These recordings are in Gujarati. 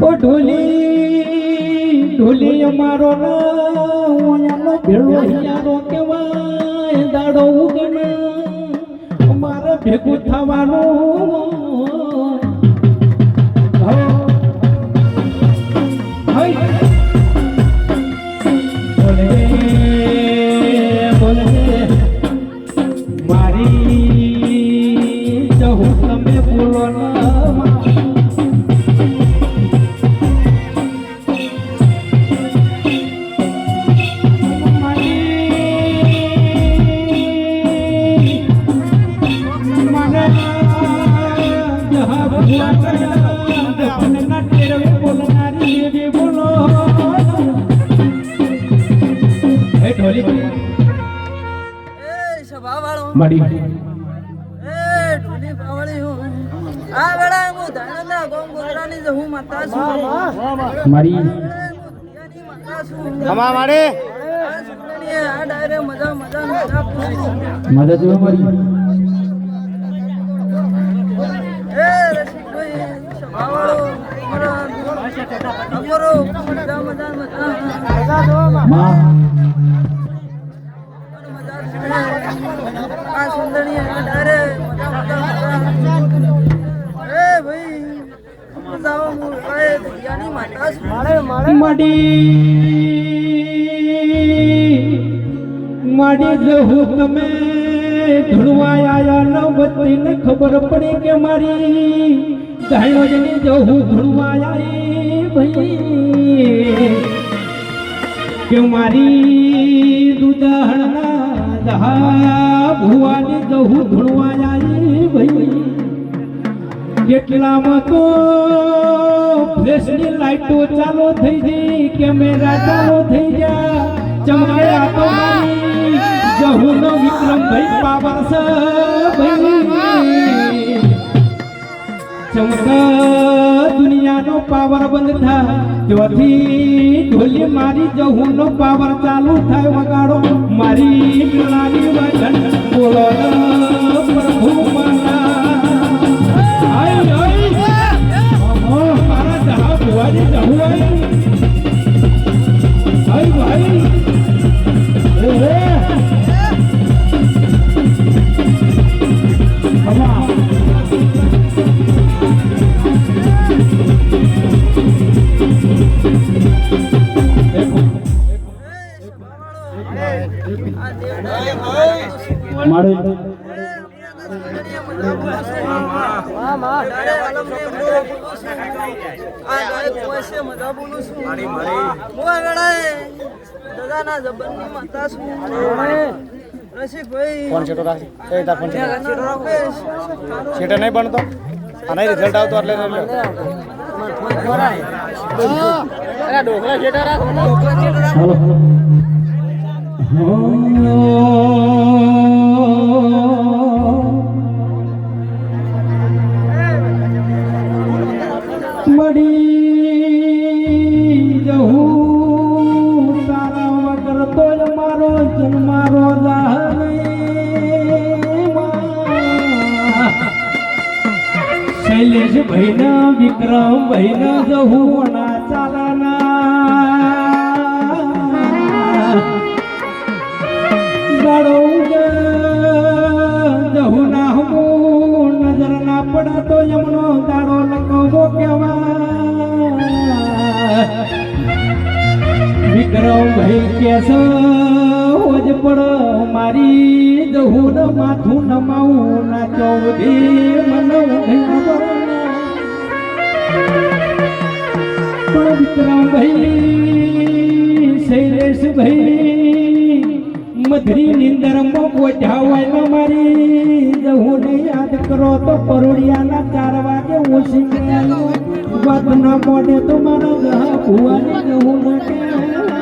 ઓ ઢોલી ઢોલી અમારો નાનો ભેળો હિયારો કહેવાય દાડો ઉગન અમારે ભેગું થવાનું મજા મજા મજા પૂરું. મદદ જો મારી. માં. ને ખબર પડી કે મારી ગાયો જની ધૂળવા આઈ ભાઈ. કે મારી દુદહણના દહા ભુવાની ધૂળવા આઈ ભાઈ. કેટલામાં તો ફ્લેશની લાઈટો ચાલુ થઈ ગઈ કેમેરા ચાલુ થઈ ગયા. ચમકે આ તો મારી જહુનો વિક્રમભાઈ પાવર છે ભાઈ. દુનિયાનો પાવર બંધ થાય. ત્યાંથી ઢોલી મારી જહુનો પાવર ચાલુ થાય. વગાડો મારી ગળાની વચન બોલો પ્રભુ એ હે ફોન છેટો નહીં બનતો. અને રિઝલ્ટ આવતો એટલે છેટા રાખ શૈલેષ ભાઈના વિક્રમ ભાઈના જહુના ચાલના. જહુના હમો નજર ના પડા તો યમનો દાડો લકવો કેવા વિક્રમ ભાઈ કેસ હોજ પડ મારી જહુન માથું નમાવું ના ચૌધી પણ વિક્રમ ભાઈ શૈલેષ ભાઈ મધરી નિંદરમાં મારી ને યાદ કરો તો પરોડિયાના ચાર વાગે ઓછી વાત ના મોડે તો મારા જહા ભુવાની જહું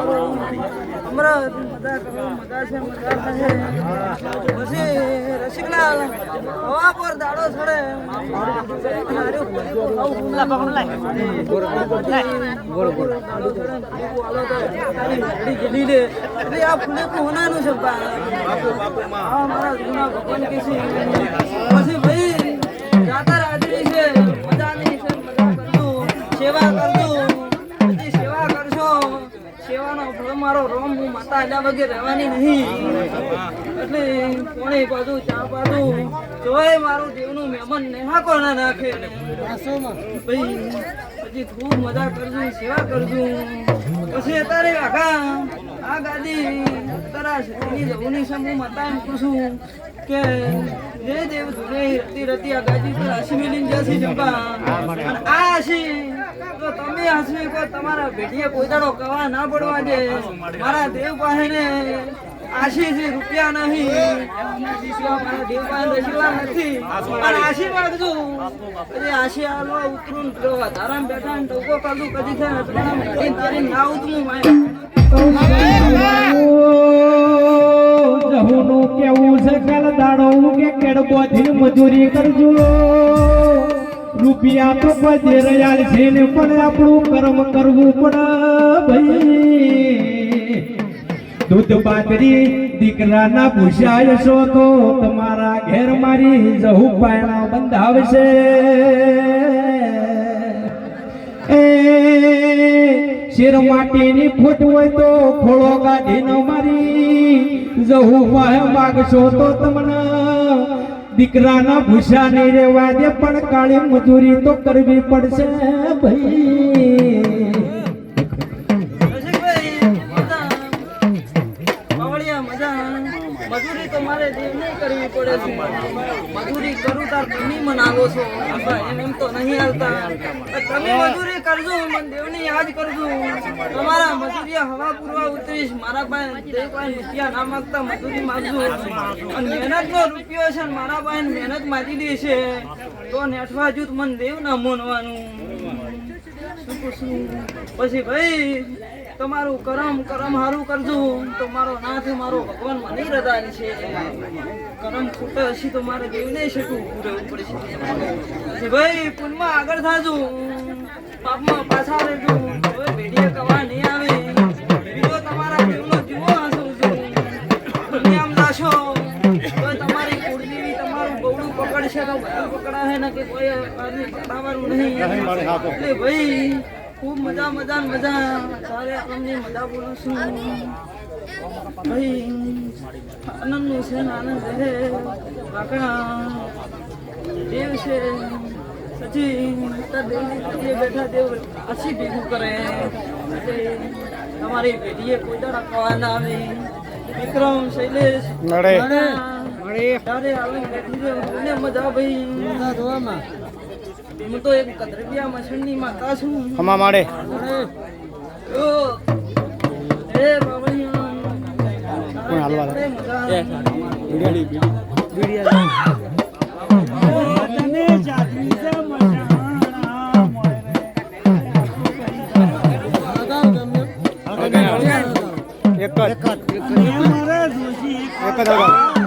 આનંદ મજા કરો મજા છે મજા છે પછી રસિકલાલ હવા પર દાડો છોડે એટલે આ ફૂલે છે. પછી ભાઈ રોમ, હું માતા આલ્યા વગર રહેવાની નહીં. એટલે કોણે બાજુ ચા બાજુ જોય મારું દેવનું મહેમાન નેહા કોના નાખે ભાઈ પછી ખૂબ મજા કરજો, સેવા કરજો. પછી અત્યારે આખા આ ગાદી તારા શ્રીની જવુની સમૂહ માતા એમ પૂછું કે જે દેવ ધુરે રતી રતી, આ ગાદી પર આશી મિલીન જશે જંપા આ આશી તમે આશી કો તમારા ભેટીએ કોઈ દાડો કવા ના પડવા દે. મારા દેવ પાસે ને આશીષ રૂપિયા નહીં. મારા દેવ પાસે રસીલા નથી. અને આશી માંગજો પછી આશી આલવા ઉતરું ધારામાં બેઠા કેવું છે કાલ કે કેડબોથી મજૂરી કરજો. રૂપિયા તો બધે રહ્યા છે ને પણ આપણું કર્મ કરવું પડે ભાઈ. દૂધ બાતરી દીકરાના પૂછાય છો તો તમારા ઘેર મારી જહુ પાયણા બંધાવશે. શેર માટીની ફૂટ હોય તો ખોળો કાઢીને મારી જહુ માગશો તો તમને. દીકરાના ભૂસા નહીં રેવા દે પણ કાળી મજૂરી તો કરવી પડશે ભાઈ. મારે દેવને કરવી પડે છે. મજૂરી કરું તાર તમે મનાવો છો. એમ તો નહીં આવતા તમે મજૂરી કરજો, મને દેવને યાદ કરજો. તમારા મજૂરી હવા પૂરવા ઉતરીશ. મારા પાસે દેવ પાસે રૂપિયા ના માંગતા મજૂરી માંગજો. અને મહેનત નો રૂપિયો છે મારા પાસે મહેનત માંગી દે છે તો નેઠવા જૂથ મને દેવ ના મોનવાનું. પૂછું? ભાઈ, તમારું કરમ કરમ હારું કરજો. તો મારો નાથ મારો ભગવાન મને રદાન છે. કરમ ખૂટે હશે તો મારે જેવું નહીં શકું પૂરવું પડશે ભાઈ પુનમાં આગળ થાજો. પાપમાં પાછા રહેજો. હવે ભેડીએ કવા નહીં આવે. પકડશે હે ને કે કોઈ આદમી પકડાવાનું નહીં એટલે ભાઈ ખૂબ મજા મજા મજા. તારે આપણને મજા બોલું છું. ભાઈ આનંદનું છે ને આનંદ રહે કાકા દેવ છે. પછી દેવની બેઠા દેવ આછી ભેગું કરે. તમારી પેઢીએ કોઈ દાડા કવા ના આવે. વિક્રમ શૈલેષ નડે. મજા હું તો એક કદરબિયા માતા છું? હમા માડે એ બાબળિયા. કોણ હાલવા તારે મજા. એક જ. એક જ. હગા કર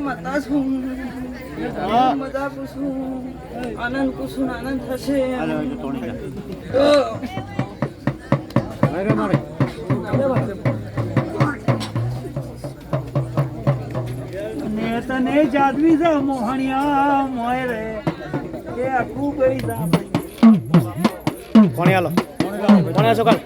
માતા છું મજા પૂછું આનંદ કુસુમ આનંદ થશે તને જાદવી છે મોહણિયા મોય રે. કે આખું કરી જા. કોણે લો. ને તારે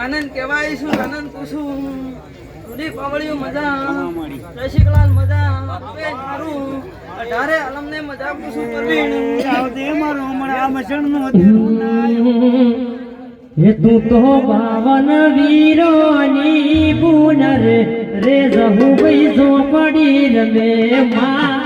આનંદ કહેવાય છું આનંદ પૂછું. રૂડી પાવળિયું મજા રસિકલાલ મજા આપે મારું. અઢારે અલમને મજા પૂછું પરવીણ આવતે મારું હમણાં મસણ નો નાયો હે તું તો બાવન વીરોની પુનર રે જહુ ભાઈ ઝોપડી રમે મા.